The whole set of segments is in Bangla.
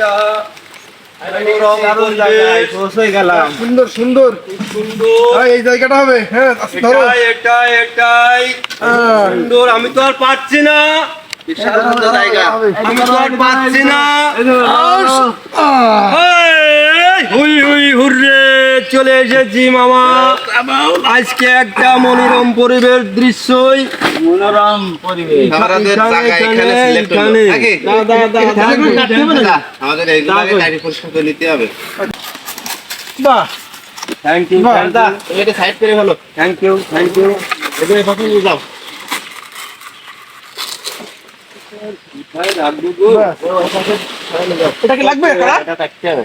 একটা সুন্দর সুন্দর। সুন্দর। এই জায়গাটা হবে। হ্যাঁ এটাই হ্যাঁ। সুন্দর আমি তো আর পাচ্ছি না। বিশাল সুন্দর জায়গা। আমি তো আর পাচ্ছি না। হুই হুই হুররে চলে এসেছি মামা। আজকে একটা মনোরম পরিবেশ দৃশ্যই মনোরম পরিবেশ। আমাদের জায়গা এখানে select হলো। এখানে। নাকি? দা, দা, দা, দা, না, আমাদের এইগুলোকে গাড়ি পরিষ্কার করে নিতে হবে। বাহ। থ্যাংক ইউ বাহ, এটা সাইড করে হলো থ্যাংক ইউ থ্যাংক ইউ এগুলো পাঠিয়ে নিয়ে যাও। বাহ। কি লাগবে কারা? এটা থাকতে হবে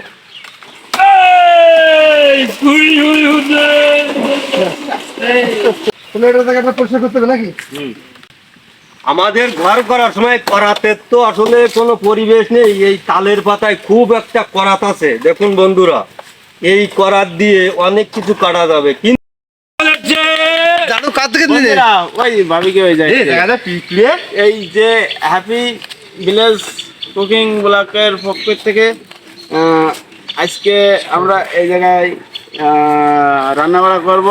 তাহলে এটা জায়গাটা পরিষ্কার করতে হবে নাকি আমাদের ঘর করার সময় করাতে তো আসলে কোনো পরিবেশ নেই। এই তালের পাতায় খুব একটা করাত আছে। দেখুন বন্ধুরা এই করাত দিয়ে অনেক কিছু কাটা যাবে। কিন্তু জানো কার থেকে ওই ভাবিকে ওই যায় জায়গাটা পিছলে এই যে হ্যাপি ভিলেজ কুকিং ব্লকের পক্ষ থেকে আজকে আমরা এই জায়গায় রান্না বাড়া করব।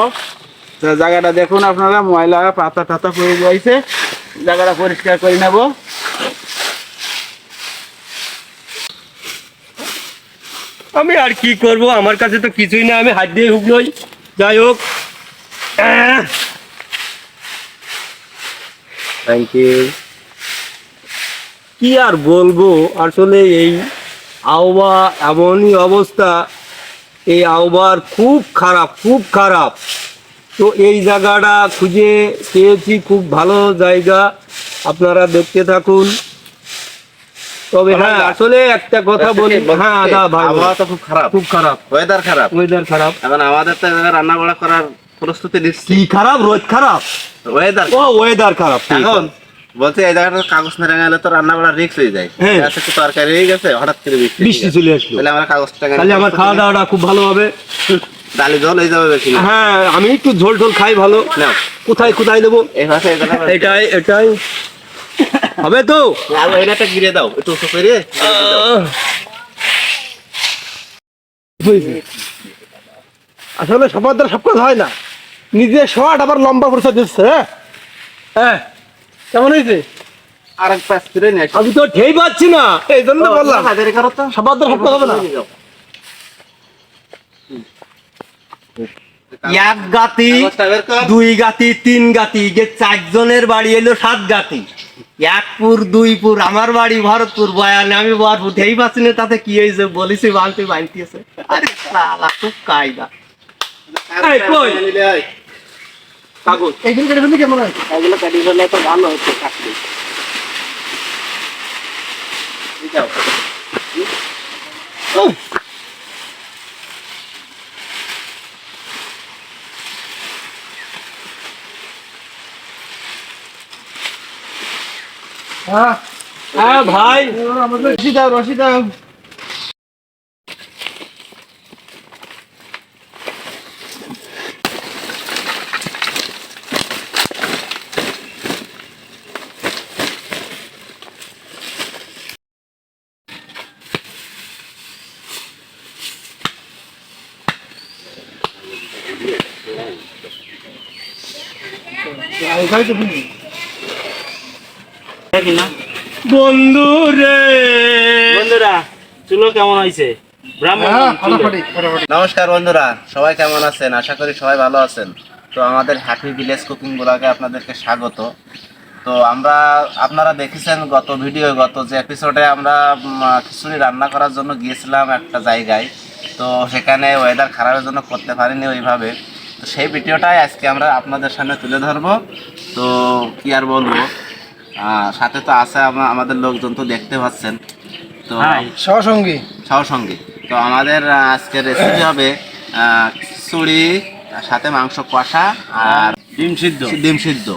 জায়গাটা দেখুন আপনারা ময়লা পাতা টাতা পড়ে যাইছে জায়গাটা পরিষ্কার করে নেব। আমি আর কি করব? আমার কাছে তো কিছুই না আমি হাত দিয়ে হুকলই যাই হোক। থ্যাংক ইউ কি আর বলব? আসলে এই আবহাওয়া এমনই অবস্থা। এই আবহাওয়ার খুব খারাপ খুব খারাপ। তো এই জায়গাটা খুঁজে পেয়েছি খুব ভালো জায়গা। আপনারা দেখতে থাকুন। তবে হ্যাঁ আসলে একটা কথা বলি হ্যাঁ দা ভাই আবহাওয়া তো খুব খারাপ। খুব খারাপ। ওয়েদার খারাপ। ওয়েদার খারাপ। এখন আমাদের তো রান্না বাড়া করার প্রস্তুতি নিচ্ছি কি খারাপ? রোদ খারাপ? ওয়েদার ও ওয়েদার খারাপ এখন। বলছে এই জায়গাটা কাগজ না রাঙালে তো রান্না বাড়া রিক্স হয়ে যায়। হ্যাঁ। আচ্ছা একটু তরকারি হয়ে গেছে হঠাৎ করে বৃষ্টি বৃষ্টি চলে আসলো। তাহলে আমরা কাগজ টাকা তাহলে আমার খাওয়া দাওয়াটা খুব ভালো হবে। ডালি জল হয়ে যাবে বেশি হ্যাঁ আমি একটু ঝোল টোল খাই ভালো। নাও। কোথায় কোথায় দেবো? এই এটাই এটাই। হবে তো? আর ওইটাটা গিরে দাও একটু উঁচু করে। আসলে সবার দ্বারা সব কাজ হয় না। নিজে শর্ট আবার লম্বা পরিচয় দিচ্ছে হ্যাঁ? হ্যাঁ। কেমন হয়েছে আর এক পাশ করে নিয়ে আমি তো ঠেই পাচ্ছি না এই জন্য বললাম হাজারে করো তো সবার সব হবে না এক গাতি। দুই গাতি তিন গাতি যে চারজনের বাড়ি এলো সাত গাতি এক পুর দুই পুর আমার বাড়ি ভরতপুর বয়ানে আমি ভরপুর ঠেই পাচ্ছি না তাতে কি হয়েছে বলিছি বালতি বানতিয়েছে আরে সালা খুব কায়দা কই? হয়। কাগজ। এইখানে কেটে ফেললে কেমন হয়? এগুলো কাটি ফেললে তো ভালো হচ্ছে কাটতে হ্যাঁ হ্যাঁ ভাই। আমাদের রশি বন্ধুরা চুলো কেমন হয়েছে? হ্যাঁ নমস্কার বন্ধুরা সবাই কেমন আছেন? আশা করি সবাই ভালো আছেন। তো আমাদের হ্যাপি ভিলেজ কুকিং ব্লগে আপনাদেরকে স্বাগত। তো আমরা আপনারা দেখেছেন গত ভিডিও গত যে এপিসোডে আমরা খিচুড়ি রান্না করার জন্য গিয়েছিলাম একটা জায়গায়। তো সেখানে ওয়েদার খারাপের জন্য করতে পারিনি ওইভাবে। সেই ভিডিওটাই আজকে আমরা আপনাদের সামনে তুলে ধরবো। তো কি আর বলব? সাথে তো আছে আমাদের লোকজন তো দেখতে পাচ্ছেন। তো হাই। সহসঙ্গী। সহসঙ্গী। তো আমাদের আজকের রেসিপি হবে খিচুড়ি সাথে মাংস কষা আর ডিম সিদ্ধ। ডিম সিদ্ধ।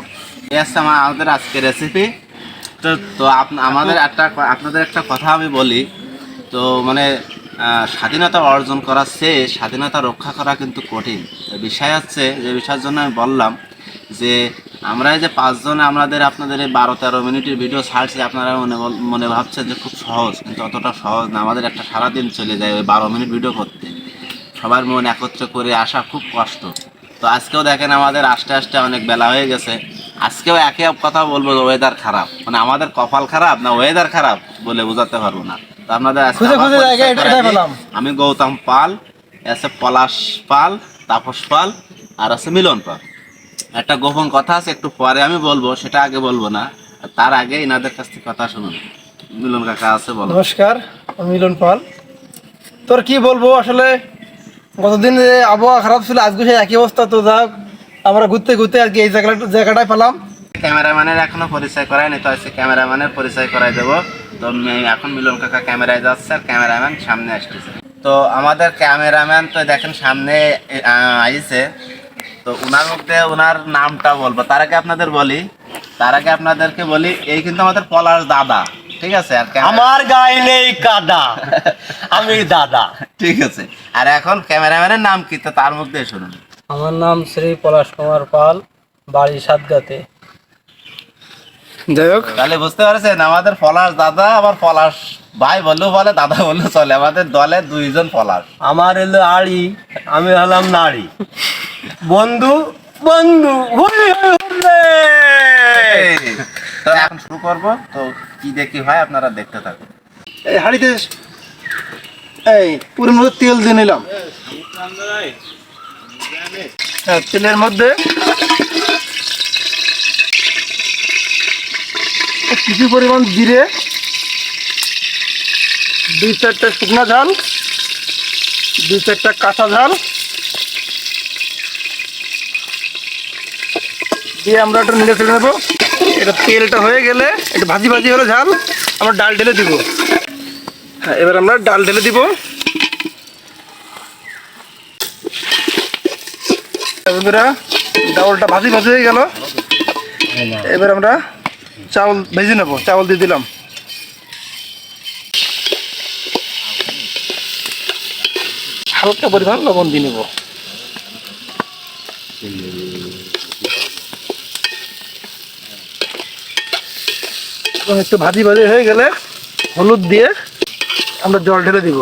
এই আমার আমাদের আজকের রেসিপি তো তো আমাদের একটা আপনাদের একটা কথা আমি বলি। তো মানে স্বাধীনতা অর্জন করার চেয়ে স্বাধীনতা রক্ষা করা কিন্তু কঠিন। বিষয় হচ্ছে যে বিষয়ের জন্য আমি বললাম যে আমরা এই যে পাঁচজনে আমাদের আপনাদের এই বারো তেরো মিনিটের ভিডিও ছাড়ছি, আপনারা মনে মনে ভাবছেন যে খুব সহজ, কিন্তু অতটা সহজ না। আমাদের একটা সারাদিন চলে যায় ওই বারো মিনিট ভিডিও করতে। সবার মন একত্র করে আসা খুব কষ্ট। তো আজকেও দেখেন আমাদের আস্তে আস্তে অনেক বেলা হয়ে গেছে। আজকেও একে কথা বলব ওয়েদার খারাপ। মানে আমাদের কপাল খারাপ না ওয়েদার খারাপ বলে বোঝাতে পারব না। তো আপনাদের। আমি গৌতম পাল আছে পলাশ পাল তাপস পাল আর আছে মিলন পাল। একটা গোপন কথা আছে একটু পরে আমি বলব সেটা আগে বলব না। তার আগে এনাদের কাছ থেকে কথা শুনুন। মিলন কাকা আছে বলো। নমস্কার আমি মিলন পাল। তোর কি বলব আসলে গতদিন যে আবহাওয়া খারাপ ছিল আজকে সেই একই অবস্থা। তো যাক আমরা ঘুরতে ঘুরতে আর কি এই জায়গাটা জায়গাটায় পেলাম। ক্যামেরাম্যানের এখনও পরিচয় করায়নি তো আজকে ক্যামেরাম্যানের পরিচয় করাই দেবো। তো এখন মিলন কাকা ক্যামেরায় যাচ্ছে আর ক্যামেরাম্যান সামনে আসতেছে। তো আমাদের ক্যামেরাম্যান তো দেখেন সামনে আইছে। তো ওনার মধ্যে ওনার নামটা বলব। তার আগে আপনাদের বলি তার আগে আপনাদেরকে বলি এই কিন্তু আমাদের পলাশ দাদা ঠিক আছে? আর আমার গায়ে নেই কাদা আমি দাদা। ঠিক আছে। আর এখন ক্যামেরাম্যানের নাম কি? তো তার মধ্যে শুনুন। আমার নাম শ্রী পলাশ কুমার পাল বাড়ি সাতগাতে। যাই হোক। তাহলে বুঝতে পারছেন আমাদের পলাশ দাদা আবার পলাশ ভাই বললেও বলে দাদা বললেও চলে আমাদের দলে দুইজন পলাশ আমার এলো আড়ি আমি হলাম নারী বন্ধু বন্ধু। তো এখন শুরু করব তো কি দেখি হয় আপনারা দেখতে থাকুন। এই হাঁড়িতে এই পুরো মধ্যে তেল দিয়ে নিলাম। হ্যাঁ তেলের মধ্যে কিছু পরিমাণ জিরে, দুই চারটা শুকনা ঝাল, দুই চারটা কাঁচা ঝাল। দিয়ে আমরা একটা নিলে ফেলে নেব। এটা তেলটা হয়ে গেলে এটা ভাজি ভাজি হলে ঝাল, আমরা ডাল ঢেলে দিব। হ্যাঁ এবার আমরা ডাল ঢেলে দিব। বন্ধুরা ডাউলটা ভাজি ভাজি হয়ে গেল। এবার আমরা চাউল ভেজে নেব, চাউল দিয়ে দিলাম। হালকা পরিমাণ লবণ দিয়ে নেব। একটু ভাজি ভাজি হয়ে গেলে হলুদ দিয়ে আমরা জল ঢেলে দিব।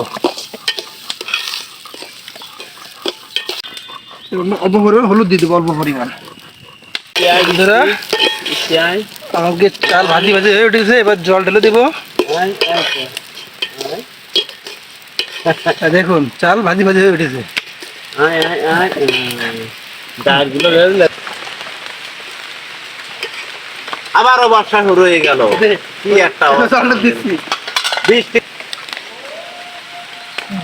অল্প পরিমাণ হলুদ দিয়ে দিব, অল্প পরিমাণ। বন্ধুরা, আমাকে চাল ভাজি ভাজি হয়ে উঠেছে এবার জল ঢেলে দিব। দেখুন চাল ভাজি ভাজি হয়ে উঠেছে। আবারও বর্ষা শুরু হয়ে গেল। কি একটা বৃষ্টি।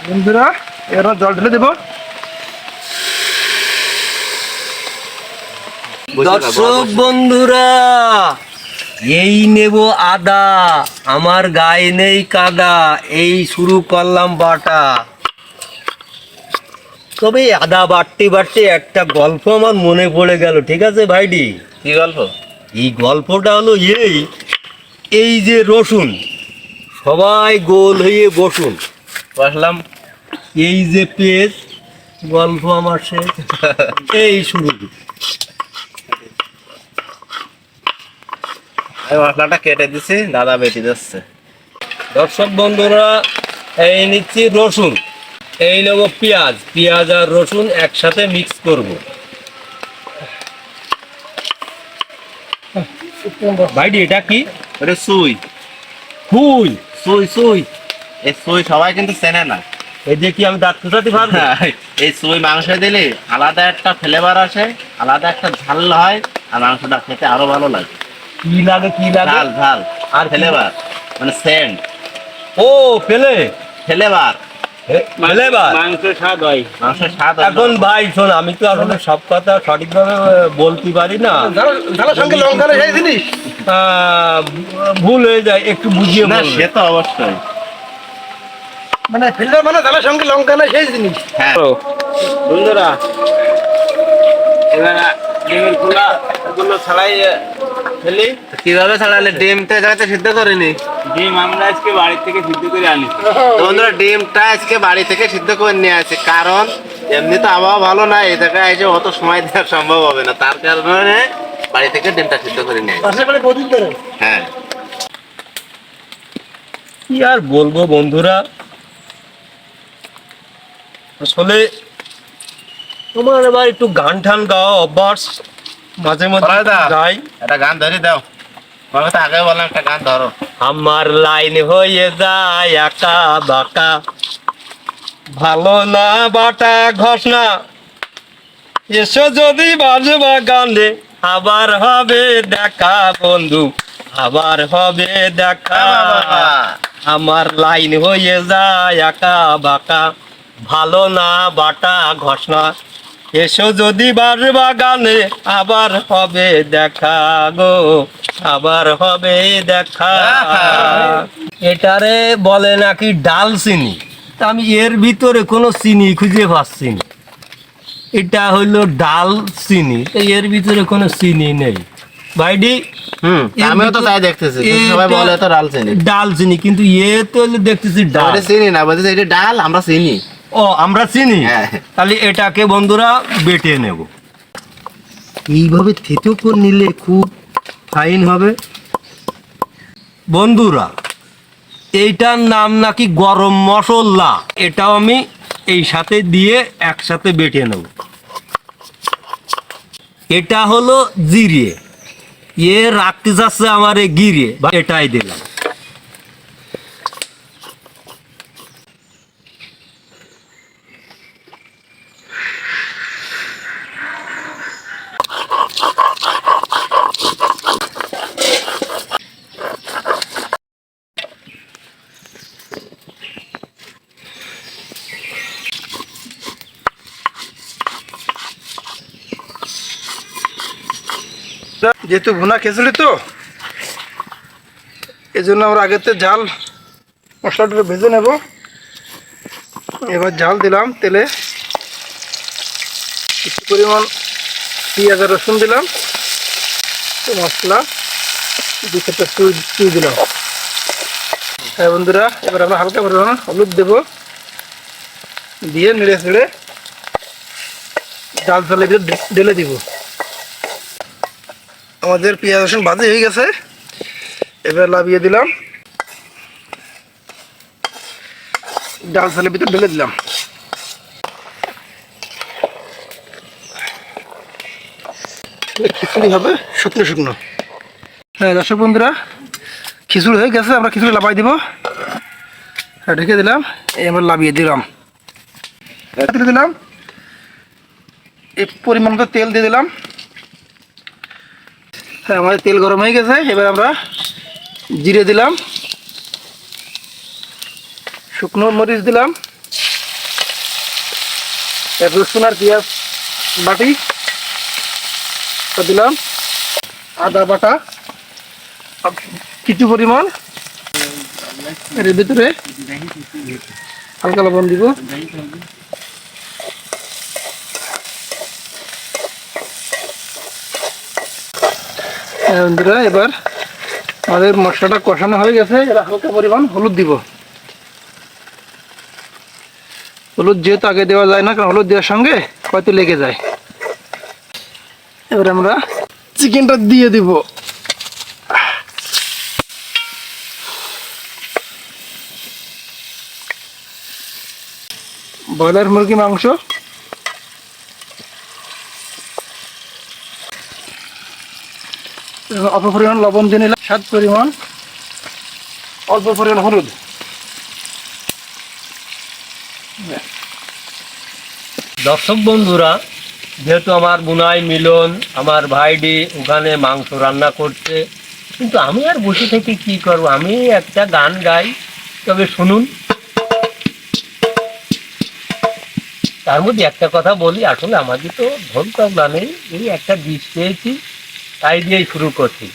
বন্ধুরা এবার জল ঢেলে দেবো। দর্শক বন্ধুরা এই নেব আদা আমার গায়ে নেই কাদা এই শুরু করলাম বাটা। তবে আদা বাড়তে বাড়তে একটা গল্প আমার মনে পড়ে গেল ঠিক আছে ভাইডি কি গল্প? এই গল্পটা হলো এই এই যে রসুন সবাই গোল হয়ে বসুন। বসলাম। এই যে পেজ গল্প আমার শেষ। এই শুরু। কেটে দিছি দাদা বেটি দিচ্ছে। দর্শক বন্ধুরা এই নিচ্ছি রসুন। এই নেব পেঁয়াজ। পেঁয়াজ আর রসুন একসাথে মিক্স করব। ভাইডি এটা কি? সুই। ফুল সুই সুই। এই সুই সবাই কিন্তু চেনে না। এই দিয়ে কি আমি দাঁত ফুটাতে পারব? এই সুই মাংস দিলে আলাদা একটা ফ্লেভার আসে আলাদা একটা ঝাল হয় আর মাংসটা খেতে আরও ভালো লাগে। কি লাগে কি লাগে? ঝাল ঝাল আর ফ্লেভার মানে সেন্ট। ও পেলে ফ্লেভার পেলে বা স্বাদ হয়। মাংসের স্বাদ এখন ভাই শোন আমি তো আসলে সব কথা সঠিকভাবে বলতে পারি না। ঝালের সঙ্গে লঙ্কা সেই জিনিস। ভুল হয়ে যায় একটু বুঝিয়ে না সে তো অবশ্যই। মানে ফিল্টার মানে ঝালের সঙ্গে লঙ্কা না সেই জিনিস। হ্যাঁ। বন্ধুরা এবার ডিমের খোলা গুলো ছাড়াই ফেলি। কীভাবে ছাড়ালে ডিমটা যাতে সিদ্ধ করিনি। ডিম আমরা আজকে বাড়ি থেকে সিদ্ধ করে আনি। বন্ধুরা ডিমটা আজকে বাড়ি থেকে সিদ্ধ করে নিয়ে আসে। কারণ এমনি তো আবহাওয়া ভালো না এই জায়গায় এসে অত সময় দেওয়া সম্ভব হবে না। তার কারণে বাড়ি থেকে ডিমটা সিদ্ধ করে নিয়ে হ্যাঁ। কি আর বলব বন্ধুরা? আসলে তোমার এবার একটু গান টান গাওয়া অভ্যাস। মাঝে বলাই গাই একটা গান ধরে দাও। তোমাকে আগে বললাম একটা গান ধরো। আমার লাইন হয়ে যায় বাঁকা। ভালো না বাটা ঘষনা এসো যদি বাজবা গানে আবার হবে দেখা বন্ধু আবার হবে দেখা। আমার লাইন হয়ে যায় একা বাঁকা। ভালো না বাটা ঘষনা এসো যদি বাজবা গানে আবার হবে দেখা গো আবার হবে দেখা। এটারে বলে নাকি ডাল চিনি? তা আমি এর ভিতরে কোনো চিনি খুঁজে পাচ্ছি না। এটা হইল ডাল চিনি। এর ভিতরে কোনো চিনি নেই। ভাইডি হুম আমিও তো তাই দেখতেছি সবাই বলে তো ডাল চিনি। ডাল চিনি কিন্তু এ তো দেখতেছি ডাল। চিনি না বলতেছে এটা ডাল আমরা চিনি। ও আমরা চিনি। হ্যাঁ। তাহলে এটাকে বন্ধুরা বেটে নেব। এইভাবে থেতো করে নিলে খুব ফাইন হবে। বন্ধুরা এইটার নাম নাকি গরম মশলা। এটাও আমি এই সাথে দিয়ে একসাথে বেটে নেব। এটা হলো জিরে। এ রাখতে যাচ্ছে আমার এ গিরে বা এটাই দিলাম। যেহেতু ভুনা খিচুড়ি তো এই জন্য আমরা আগেতে ঝাল মশলাটা ভেজে নেব। এবার ঝাল দিলাম তেলে। কিছু পরিমাণ পেঁয়াজ আর রসুন দিলাম। মশলা, দু চারটা চুই দিলাম। হ্যাঁ বন্ধুরা, এবার আমরা হালকা পরিমাণ হলুদ দেব। দিয়ে নেড়ে ছেড়ে ডাল চালে ঢেলে দিব। আমাদের পেঁয়াজ রসুন ভাজি হয়ে গেছে। এবার লাভিয়ে দিলাম। ডাল চালের ভিতর ঢেলে দিলাম। খিচুড়ি হবে শুকনো শুকনো। হ্যাঁ দর্শক বন্ধুরা, খিচুড়ি হয়ে গেছে, আমরা খিচুড়ি লাফাই দিব। হ্যাঁ ঢেকে দিলাম, এই আমরা লাভিয়ে দিলাম। দিলাম। এই পরিমাণ তেল দিয়ে দিলাম। হ্যাঁ আমাদের তেল গরম হয়ে গেছে। এবার আমরা জিরে দিলাম। শুকনো মরিচ দিলাম। রসুন আর পেঁয়াজ বাটি দিলাম। আদা বাটা। কিছু পরিমাণ। এর ভিতরে হালকা লবণ দিব। বন্ধুরা, এবার আমাদের মশলাটা কষানো হয়ে গেছে। এবার হালকা পরিমাণ হলুদ দিব। হলুদ যেহেতু আগে দেওয়া যায় না, কারণ হলুদ দেওয়ার সঙ্গে হয়তো লেগে যায়। এবার আমরা চিকেনটা দিয়ে দিব। ব্রয়লার মুরগি মাংস অল্প পরিমাণ লবণ দিয়ে নিলাম, স্বাদ পরিমাণ অল্প পরিমাণ হলুদ। দর্শক বন্ধুরা, যেহেতু আমার বুনাই মিলন, আমার ভাইডি ওখানে মাংস রান্না করছে, কিন্তু আমি আর বসে থেকে কি করব? আমি একটা গান গাই, তবে শুনুন। তার মধ্যে একটা কথা বলি, আসলে আমাদের তো ঢোল তবলা নেই, এই একটা ডিশ পেয়েছি তাই দিয়েই শুরু করছি।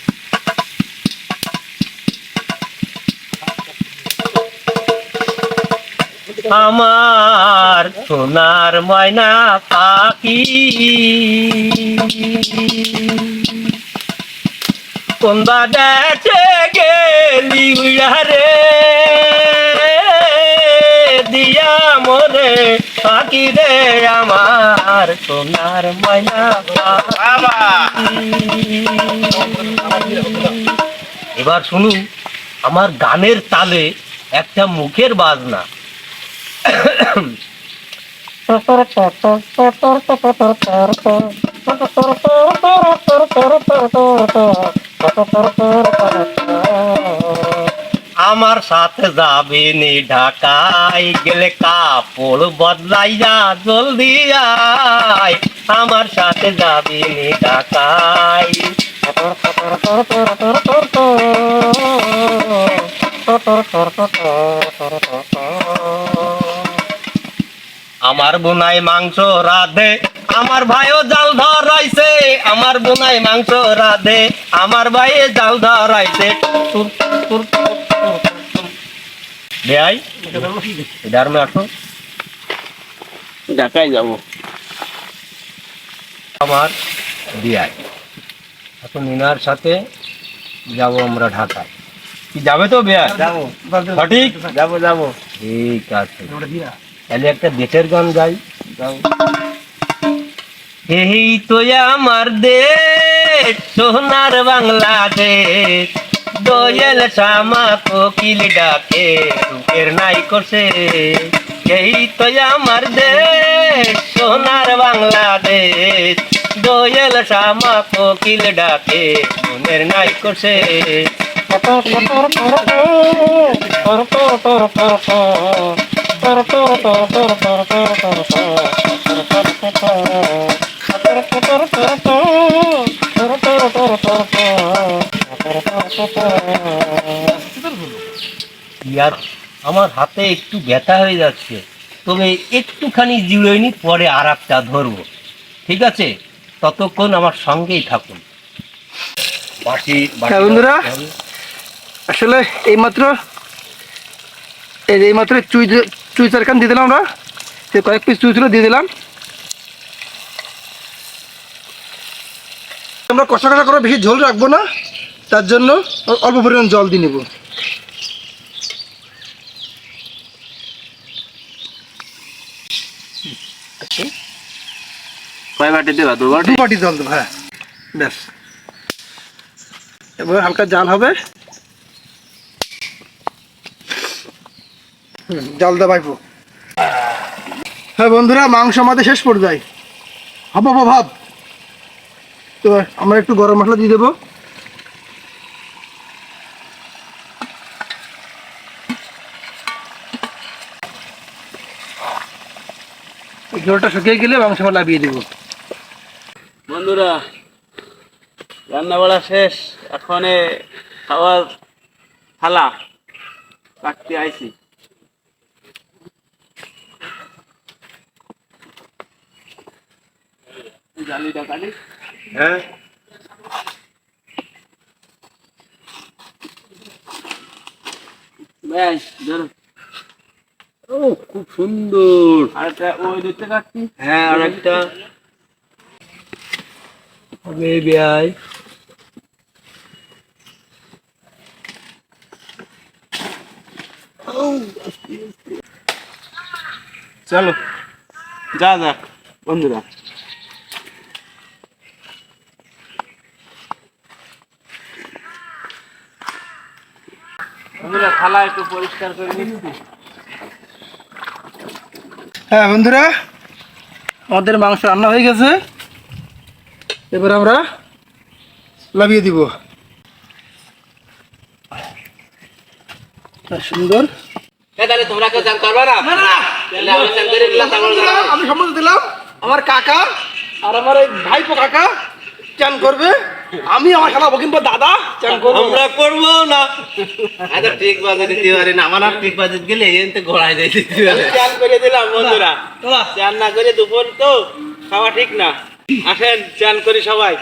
আমার সোনার ময়না পাখি। কোনবা দেখে গেলি উড়া রে। দিয়া মোরে পাখি রে আমার সোনার ময়না এবার শুনুন আমার গানের তালে একটা মুখের বাজনা। আমার সাথে যাবি নি ঢাকায়, গেলে কাপড় বদলাইয়া জলদি আয়। আমার সাথে যাবি নি ঢাকায়। আমার বোনাই মাংস রাধে আমার ভাইও জাল ধরাইছে। আমার বোনাই মাংস রাধে আমার ভাইয়ে জাল ধরাইছে। মে আসো ঢাকায় যাব। আমার বিয়াই এখন মিনার সাথে যাব আমরা ঢাকায়। কি যাবে তো বেয়াই যাব। সঠিক? যাব যাব। ঠিক আছে। তাহলে একটা দেশের গান গাই এই তো আমার দেশ সোনার বাংলাদেশ দোয়েল শ্যামা কোকিল ডাকে সুখের নাই করছে এই তো আমার দেশ সোনার বাংলাদেশ দোয়েল শ্যামা কোকিল ডাকে মনের নাই করছে ইয়ার আমার হাতে একটু ব্যথা হয়ে যাচ্ছে। তবে একটুখানি জিরোইনি পরে আর একটা ধরবো। ঠিক আছে? ততক্ষণ আমার সঙ্গেই থাকুন। হ্যাঁ, বন্ধুরা। আসলে এইমাত্র এই এইমাত্র চুই চুই চারখান দিয়ে দিলাম আমরা। সে কয়েক পিস চুই ছিল দিয়ে দিলাম। আমরা কষা কষা করে বেশি ঝোল রাখব না তার জন্য অল্প পরিমাণ জল দিয়ে নেব। দু বাটি জল দেবো হ্যাঁ। ব্যাস। এবার হালকা জাল হবে। হুম, জাল দেওয়া হ্যাঁ বন্ধুরা মাংস আমাদের শেষ পর্যায়ে। হব ভাব তো আমরা একটু গরম মশলা দিয়ে দেবো। জলটা শুকিয়ে গেলে মাংস লাভিয়ে দেবো। বন্ধুরা রান্না বাড়া শেষ। এখন খাওয়ার থালা। কাটতে আইছি। জালিটা কাটি হ্যাঁ? ব্যাস ধরো। ও খুব সুন্দর। আর একটা ওই দিতে কাটছি হ্যাঁ আর একটা। হবে বেয়াই। চলো যা যাক বন্ধুরা। থালা একটু পরিষ্কার করে নিচ্ছি। হ্যাঁ বন্ধুরা আমাদের মাংস রান্না হয়ে গেছে। এবার আমরা লাভিয়ে দিব। সুন্দর। তাহলে তোমরা কেউ চান করবে না? আমি সম্মতি দিলাম। আমার কাকা আর আমার এই ভাইপো কাকা চান করবে। আমি আমার খেলাবো কিংবা দাদা আমরা করব না। আচ্ছা ঠিক বাজে দিতে পারে না। আমার ঠিক বাজে গেলে এনতে ঘোড়ায় যাই দিতে পারে। চান করে দিলাম বন্ধুরা। চান না করে দুপুর তো খাওয়া ঠিক না। আসেন চান করি সবাই।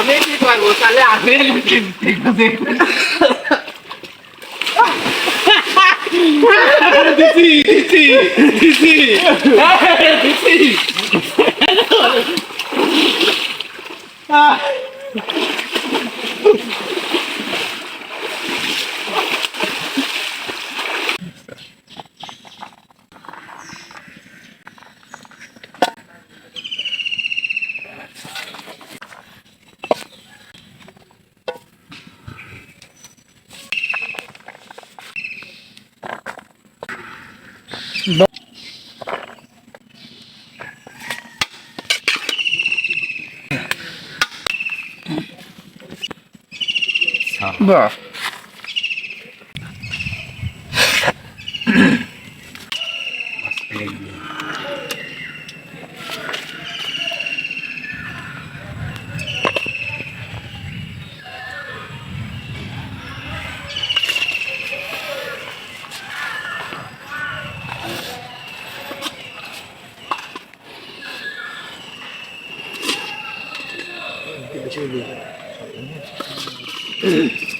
আমি à. বাহ না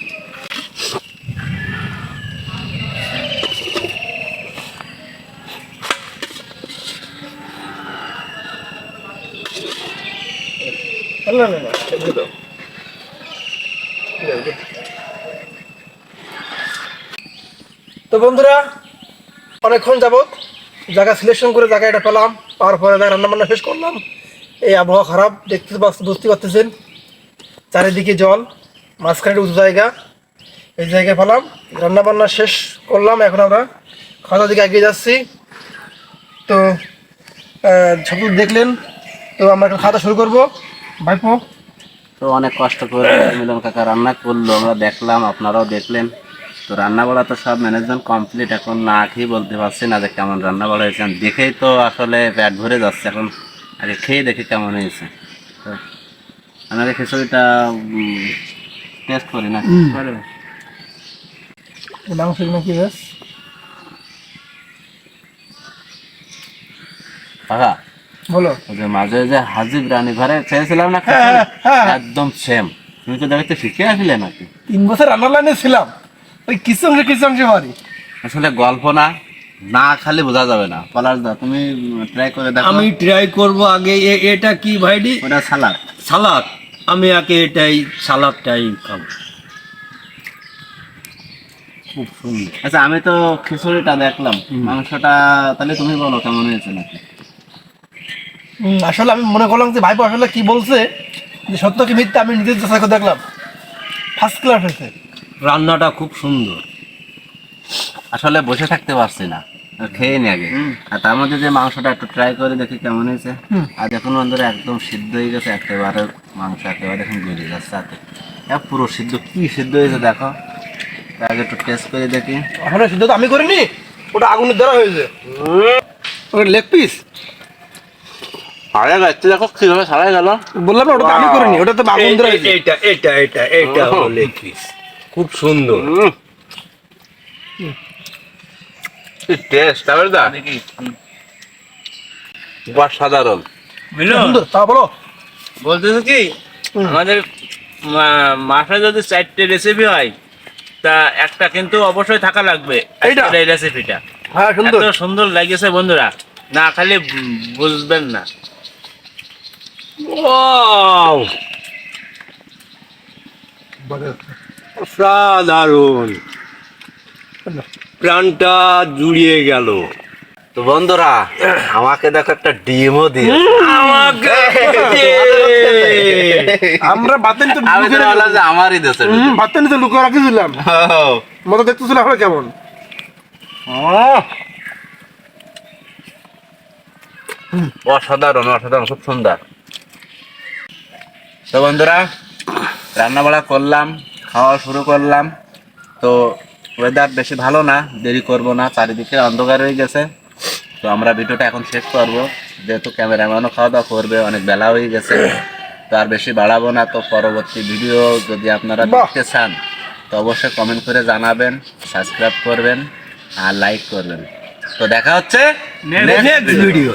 না তো বন্ধুরা, অনেকক্ষণ যাবত জায়গা সিলেকশন করে জায়গা এটা পেলাম, পাওয়ার পরে শেষ করলাম। এই আবহাওয়া খারাপ, দেখতে বুঝতে পারতেছেন। চারিদিকে জল, মাঝখানে উঁচু জায়গা। এই জায়গায় পেলাম রান্না বান্না শেষ করলাম। এখন আমরা খাওয়া দিকে এগিয়ে যাচ্ছি। তো সব দেখলেন, তো আমরা এখন খাওয়া শুরু করব। ভাইপো তো অনেক কষ্ট করে মিলন কাকা রান্না করল আমরা দেখলাম আপনারাও দেখলেন। তো রান্না বাড়া তো সব ম্যানেজমেন্ট কমপ্লিট এখন না খেয়ে বলতে পারছি না যে কেমন রান্না বাড়া হয়েছে দেখেই তো আসলে পেট ভরে যাচ্ছে এখন আগে খেয়ে দেখি কেমন হয়েছে। তো আমাকে খিচুড়িটা টেস্ট করি না? নাকি বেশ কাকা বলো। যে মাঝে যে হাজিব রানী ঘরে চেয়েছিলাম না হ্যাঁ? হ্যাঁ। একদম সেম তুমি তো দেখতে শিখে আসলে নাকি? তিন বছর রান্নার লাইনে ছিলাম। ওই কিছু অংশে কিছু অংশে পারি আসলে গল্প না না খালি বোঝা যাবে না। পলাশ দা তুমি ট্রাই করে দেখো। আমি ট্রাই করব আগে এটা কি ভাইডি? ওটা সালাদ। সালাদ? আমি আগে এটাই সালাদটাই খাব। খুব সুন্দর। আচ্ছা আমি তো খিচুড়িটা দেখলাম। মাংসটা তাহলে তুমি বলো কেমন হয়েছে নাকি? আসলে আমি মনে করলাম যে ভাইপো আসলে কি বলছে যে সত্য কি মিথ্যা আমি নিজের চেষ্টা করে দেখলাম। ফার্স্ট ক্লাস হয়েছে। রান্নাটা খুব সুন্দর। আসলে বসে থাকতে পারছি না। খেয়ে নি আগে। আর তার মধ্যে যে মাংসটা একটু ট্রাই করে দেখি কেমন হয়েছে। আর দেখুন বন্ধুরা একদম সিদ্ধ হয়ে গেছে একেবারে মাংস একেবারে এখন গলে যাচ্ছে হাতে। পুরো সিদ্ধ কি সিদ্ধ হয়েছে দেখো। আগে একটু টেস্ট করে দেখি। আসলে সিদ্ধ তো আমি করিনি ওটা আগুনের দ্বারা হয়েছে। ওটা লেগ পিস আরে গাছতে দেখো কীভাবে ছাড়াই গেল? বললাম না ওটা আমি করিনি ওটা তো আগুন দ্বারা এ- হয়েছে এ- এটা এটা এটা এটা হলো লেগ পিস। খুব সুন্দর। টেস্ট তারপরে দা? অসাধারণ সুন্দর তা বলো। বলতেছে কি? আমাদের মাসে যদি চারটে রেসিপি হয় তা একটা কিন্তু অবশ্যই থাকা লাগবে এইটা? এই রেসিপিটা হ্যাঁ সুন্দর। সুন্দর লাগেছে বন্ধুরা। না খালি বুঝবেন না। ওয়াও অসাধারণ। প্রাণটা জুড়িয়ে গেল। তো বন্ধুরা আমাকে দেখো একটা ডিমও দিয়ে আমাকে আমরা বাতেন তো আমি তো যে আমারই দেশে বাতেন তো লুকিয়ে রাখিছিলাম। মতো দেখতেছিল আমরা কেমন। অসাধারণ অসাধারণ খুব সুন্দর। তো বন্ধুরা রান্না বাড়া করলাম খাওয়া শুরু করলাম। তো ওয়েদার বেশি ভালো না দেরি করব না চারিদিকে অন্ধকার হয়ে গেছে। তো আমরা ভিডিওটা এখন শেষ করব। যেহেতু ক্যামেরাম্যানও খাওয়া দাওয়া করবে অনেক বেলা হয়ে গেছে। তো আর বেশি বাড়াবো না তো পরবর্তী ভিডিও যদি আপনারা দেখতে চান তো অবশ্যই কমেন্ট করে জানাবেন সাবস্ক্রাইব করবেন আর লাইক করবেন। তো দেখা হচ্ছে নেক্সট ভিডিও